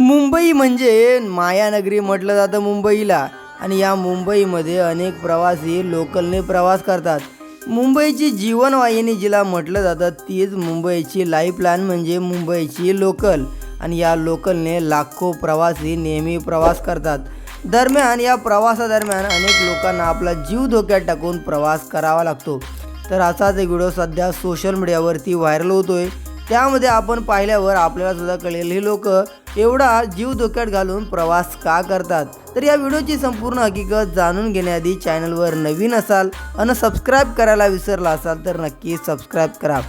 मुंबई म्हणजे मायानगरी म्हटलं जातं मुंबईला. आणि या मुंबईमध्ये अनेक प्रवासी लोकलने प्रवास करतात. मुंबईची जीवनवाहिनी जिला म्हटलं जातं तीच मुंबईची लाईफलाईन म्हणजे मुंबईची लोकल आणि या लोकलने लाखो प्रवासी नेहमी प्रवास करतात. दरम्यान या प्रवासादरम्यान अनेक लोकांना आपला जीव धोक्यात टाकून प्रवास करावा लागतो. तर असाच एक व्हिडिओ सध्या सोशल मीडियावरती व्हायरल होतोय. त्यामध्ये आपण पाहिल्यावर आपल्याला सुद्धा कळेल हे लोक एवढा जीव धोक्यात घालून प्रवास का करतात? तर या व्हिडिओची संपूर्ण हकीकत जाणून घेण्याआधी चॅनलवर नवीन असाल आणि सबस्क्राईब करायला विसरला असाल तर नक्की सबस्क्राईब करा.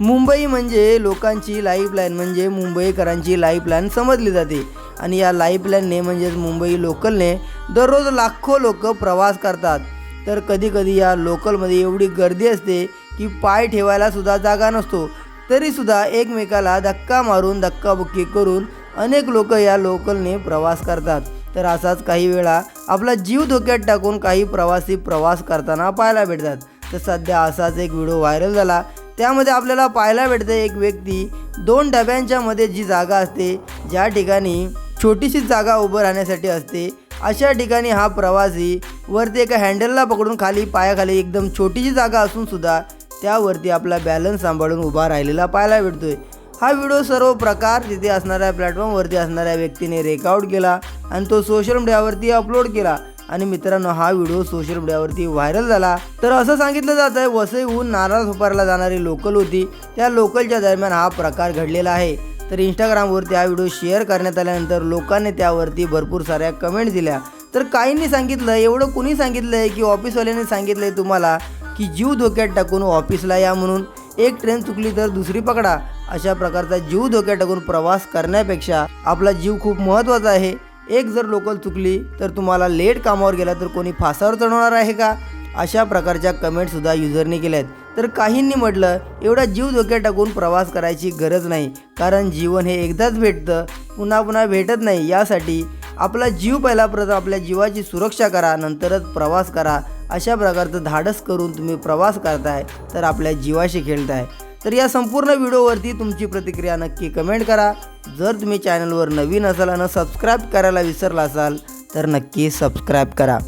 मुंबई म्हणजे लोकांची लाईफलाईन म्हणजे मुंबईकरांची लाईफलाईन समजली जाते. आणि या लाईफलाईनने म्हणजेच मुंबई लोकलने दररोज लाखो लोक प्रवास करतात. तर कधीकधी या लोकलमध्ये एवढी गर्दी असते की पाय ठेवायला सुद्धा जागा नसतो. तरीसुद्धा एकमेकाला धक्का मारून धक्काबुक्की करून अनेक लोक या लोकलने प्रवास करतात. तर असाच काही वेळा आपला जीव धोक्यात टाकून काही प्रवासी प्रवास करताना पाहायला भेटतात. तर सध्या असाच एक व्हिडिओ व्हायरल झाला. त्यामध्ये आपल्याला पाहायला भेटते एक व्यक्ती दोन डब्यांच्या मध्ये जी जागा असते ज्या ठिकाणी छोटीशी जागा उभं राहण्यासाठी असते. अशा ठिकाणी हा प्रवासी वरती एका हँडलला पकडून खाली पायाखाली एकदम छोटीशी जागा असून सुद्धा त्यावरती आपला बॅलन्स सांभाळून उभा राहिलेला पाहायला भेटतोय. हा व्हिडिओ सर्व प्रकार तिथे असणाऱ्या प्लॅटफॉर्मवरती असणाऱ्या व्यक्तीने रेकआउट केला आणि तो सोशल मीडियावरती अपलोड केला. आणि मित्रांनो हा व्हिडिओ सोशल मीडियावरती व्हायरल झाला. तर असं सांगितलं जात आहे वसईहून नारळ सुपारला जाणारी लोकल होती. त्या लोकलच्या दरम्यान हा प्रकार घडलेला आहे. तर इंस्टाग्रामवरती हा व्हिडिओ शेअर करण्यात आल्यानंतर लोकांनी त्यावरती भरपूर साऱ्या कमेंट दिल्या. तर काहींनी सांगितलं एवढं कुणी सांगितलं आहे की ऑफिसवाल्यांनी सांगितलं आहे तुम्हाला? की जीव धोक्यात टाकून ऑफिसला या म्हणून. एक ट्रेन चुकली तर दुसरी पकडा. अशा प्रकारचा जीव धोक्यात टाकून प्रवास करण्यापेक्षा आपला जीव खूप महत्त्वाचा आहे. एक जर लोकल चुकली तर तुम्हाला लेट कामावर गेला तर कोणी फासावर चढवणार आहे का? अशा प्रकारच्या कमेंटसुद्धा युजरने केल्या आहेत तर काहींनी म्हटलं एवढा जीव धोक्यात टाकून प्रवास करायची गरज नाही. कारण जीवन हे एकदाच भेटतं. पुन्हा पुन्हा भेटत नाही. यासाठी आपला जीव पहिला प्रथम आपल्या जीवाची सुरक्षा करा. नंतरच प्रवास करा. अशा प्रकारचं धाडस करून तुम्ही प्रवास करताय तर आपल्या जीवाशी खेळताय. तर या संपूर्ण व्हिडिओवरती तुमची प्रतिक्रिया नक्की कमेंट करा. जर तुम्ही चॅनलवर नवीन असाल आणि सबस्क्राईब करायला विसरला असाल तर नक्की सबस्क्राईब करा.